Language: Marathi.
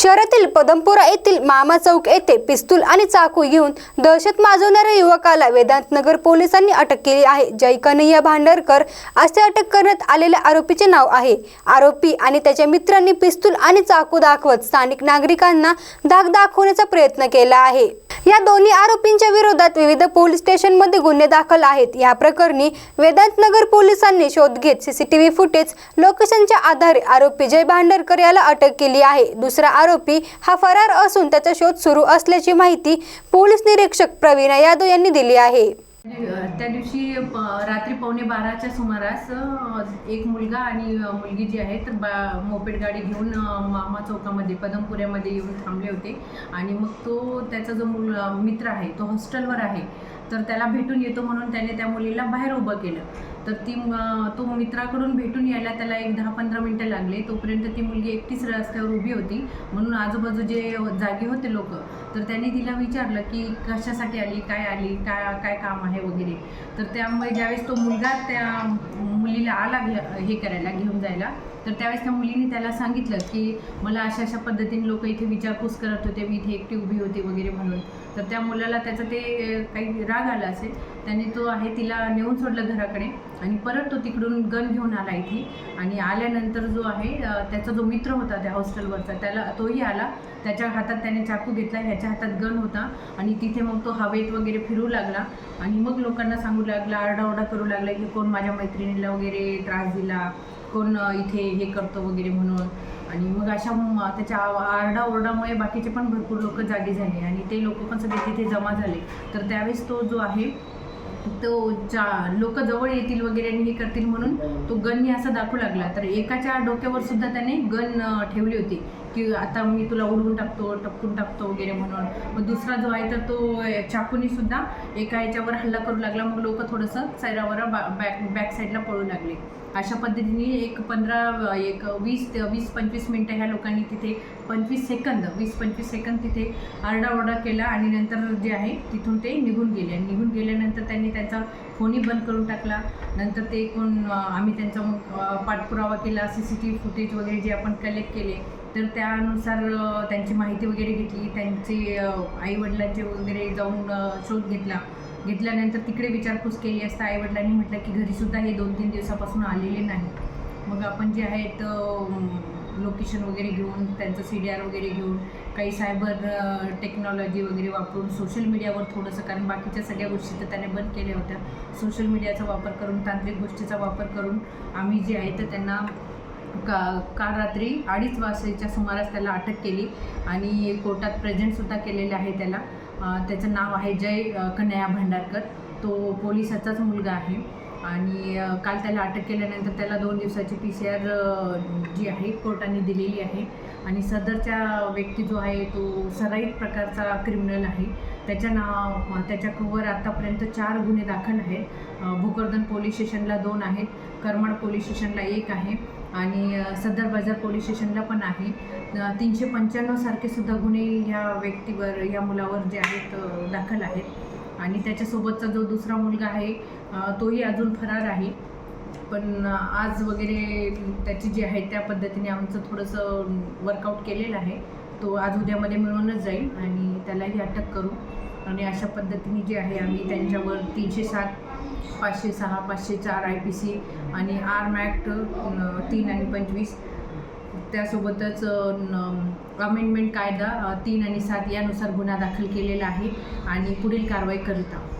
शहरातील पदमपुरा येथील मामा चौक येथे पिस्तूल आणि चाकू घेऊन दहशत माजवणाऱ्या युवकाला वेदांत नगर पोलिसांनी अटक केली आहे. जय कन्हैया भांडरकर असे अटक करण्यात आलेल्या आरोपीचे नाव आहे. आरोपी आणि त्याच्या मित्रांनी पिस्तूल आणि चाकू दाखवत स्थानिक नागरिकांना धाक दाखवण्याचा प्रयत्न केला आहे. या दोन्ही आरोपींच्या विरोधात विविध पोलीस स्टेशनमध्ये गुन्हे दाखल आहेत. या प्रकरणी वेदांत नगर पोलिसांनी शोध घेत सीसीटीव्ही फुटेज लोकेशनच्या आधारे आरोपी जय भांडरकर याला अटक केली आहे. दुसरा आरोपी हा फरार असून त्याचा शोध सुरू असल्याची माहिती पोलीस निरीक्षक प्रवीणा यादव यांनी दिली आहे. त्या दिवशी रात्री पावणे बाराच्या सुमारास एक मुलगा आणि मुलगी जी आहे तर बा मोपेड गाडी घेऊन मामा चौकामध्ये पदमपुऱ्यामध्ये येऊन थांबले होते. आणि मग तो त्याचा जो मुल मित्र आहे तो हॉस्टेलवर आहे. तर त्याला भेटून येतो म्हणून त्याने त्या मुलीला बाहेर उभं केलं. तर ती तो मित्राकडून भेटून यायला त्याला एक दहा पंधरा मिनटं लागले. तोपर्यंत ती मुलगी एकटीच रस्त्यावर उभी होती. म्हणून आजूबाजू जे जागे होते लोक तर त्यांनी तिला विचारलं की कशासाठी आली काय आली काय काय काम आहे वगैरे. तर त्यामुळे ज्यावेळेस तो मुलगा त्या मुलीला आला हे करायला घेऊन जायला तर त्यावेळेस त्या मुलीने त्याला सांगितलं की मला अशा अशा पद्धतीने लोक इथे विचारपूस करत होते मी इथे एकटी उभी होती वगैरे म्हणून. तर त्या मुलाला त्याचं ते काही राग आला असेल त्याने तो आहे तिला नेऊन सोडलं घराकडे आणि परत तो तिकडून गन घेऊन आला इथे. आणि आल्यानंतर जो आहे त्याचा जो मित्र होता त्या हॉस्टेलवरचा त्याला तोही आला. त्याच्या हातात त्याने चाकू घेतला ह्याच्या हातात गन होता. आणि तिथे मग तो हवेत वगैरे फिरू लागला. आणि मग लोकांना सांगू लागला आरडाओरडा करू लागला की कोण माझ्या मैत्रिणीला वगैरे त्रास दिला कोण इथे हे करतो वगैरे म्हणून. आणि मग अशा त्याच्या आरडाओरडामुळे बाकीचे पण भरपूर लोक जागे झाले. आणि ते लोक पण सगळे तिथे जमा झाले. तर त्यावेळेस तो जो आहे तो जा लोक जवळ येतील वगैरे आणि हे करतील म्हणून तो गननी असा दाखवू लागला. तर एकाच्या डोक्यावर सुद्धा त्याने गन ठेवली होती की आता मी तुला उडवून टाकतो टपकून टाकतो वगैरे म्हणून. मग दुसरा जो आहे तर तो चाकूनी सुद्धा एका याच्यावर हल्ला करू लागला. मग लोक थोडंसं सैरावर बॅक बॅक साईडला पळू लागले. अशा पद्धतीने एक पंधरा एक वीस वीस पंचवीस मिनटं ह्या लोकांनी तिथे पंचवीस सेकंद वीस पंचवीस सेकंद तिथे आरडाओरडा केला आणि नंतर जे आहे तिथून ते निघून गेले. आणि निघून गेल्यानंतर त्यांनी त्यांचा फोनही बंद करून टाकला. नंतर ते कोण आम्ही त्यांचा मग पाठपुरावा केला C C T V footage वगैरे जे आपण कलेक्ट केले तर त्यानुसार त्यांची माहिती वगैरे घेतली. त्यांचे आईवडिलांचे वगैरे जाऊन शोध घेतला. घेतल्यानंतर तिकडे विचारपूस केली असता आईवडिलांनी म्हटलं की घरीसुद्धा हे दोन तीन दिवसापासून आलेले नाही. मग आपण जे आहेत लोकेशन वगैरे घेऊन त्यांचं सी डी आर वगैरे घेऊन काही सायबर टेक्नॉलॉजी वगैरे वापरून सोशल मीडियावर थोडंसं कारण बाकीच्या सगळ्या गोष्टी तर त्याने बंद केल्या होत्या. सोशल मीडियाचा वापर करून तांत्रिक गोष्टीचा वापर करून आम्ही जे आहे तर त्यांना का काल रात्री अडीच वाजेच्या सुमारास त्याला अटक केली आणि कोर्टात प्रेझेंटसुद्धा केलेले आहे त्याला. त्याचं नाव आहे जय कन्हैया भांडारकर. तो पोलिसाचाच मुलगा आहे. आणि काल त्याला अटक केल्यानंतर त्याला दोन दिवसाची पी सी आर जी आहे कोर्टाने दिलेली आहे. आणि सदरच्या व्यक्ती जो आहे तो सराईत प्रकारचा क्रिमिनल आहे. त्याच्या नाव त्याच्यावर आत्तापर्यंत चार गुन्हे दाखल आहेत. अं, भोकरदन पोलीस स्टेशनला दोन आहेत करमाड पोलीस स्टेशनला एक आहे आणि सदर बाजार पोलीस स्टेशनला पण आहे. तीनशे पंच्याण्णवसारखे सुद्धा गुन्हे ह्या व्यक्तीवर या मुलावर जे आहेत दाखल आहेत. आणि त्याच्यासोबतचा जो दुसरा मुलगा आहे तोही अजून फरार आहे. पण आज वगैरे त्याची जी आहे त्या पद्धतीने आमचं थोडंसं वर्कआउट केलेलं आहे. तो आज उद्यामध्ये मिळूनच जाईल आणि त्यालाही अटक करू. आणि अशा पद्धतीने जे आहे आम्ही त्यांच्यावर तीनशे सात पाचशे सहा पाचशे चार आय पी सी आणि आर मॅक्ट तीन आणि पंचवीस त्यासोबतच अमेंडमेंट कायदा तीन आणि सात यानुसार गुन्हा दाखल केलेला आहे आणि पुढील कारवाई करीत आहोत.